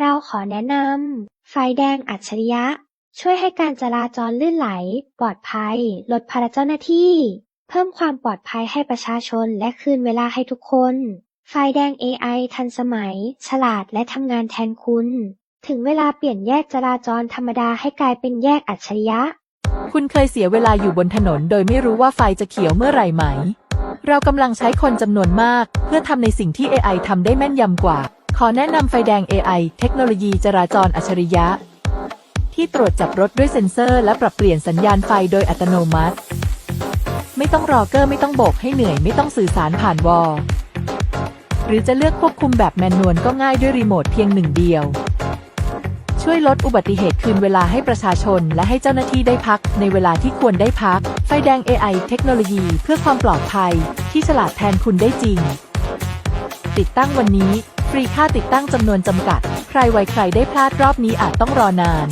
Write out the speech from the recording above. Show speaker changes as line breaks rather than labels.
เราขอแนะนำ ไฟแดงอัจฉริยะ ช่วยให้การจราจรลื่นไหล ปลอดภัย ลดภาระเจ้าหน้าที่ เพิ่มความปลอดภัยให้ประชาชนและคืนเวลาให้ทุกคน ไฟแดง AI ทันสมัย ฉลาดและทำงานแทนคุณ ถึงเวลาเปลี่ยนแยกจราจรธรรมดาให้กลายเป็นแยกอัจฉริยะ
คุณเคยเสียเวลาอยู่บนถนน โดยไม่รู้ว่าไฟจะเขียวเมื่อไหร่ไหม เรากำลังใช้คนจำนวนมาก เพื่อทำในสิ่งที่ AI ทำได้แม่นยำกว่า ขอแนะนำไฟแดง AI เทคโนโลยีจราจรอัจฉริยะ ที่ตรวจจับรถด้วยเซ็นเซอร์ และปรับเปลี่ยนสัญญาณไฟโดยอัตโนมัติ ไม่ต้องรอเกอร์ไม่ต้องโบกให้เหนื่อยไม่ต้องสื่อสารผ่านวอลหรือจะเลือกควบคุมแบบแมนนวลก็ง่ายด้วยรีโมทเพียงหนึ่งเดียว ช่วยลดอุบัติเหตุคืนเวลาให้ประชาชน และให้เจ้าหน้าที่ได้พัก ในเวลาที่ควรได้พัก ไฟแดง AI เทคโนโลยีเพื่อความปลอดภัย ที่ฉลาดแทนคุณได้จริง ติดตั้งวันนี้ ฟรีค่าติดตั้งจำนวนจำกัด ใครไวใครได้พลาดรอบนี้อาจต้องรอนาน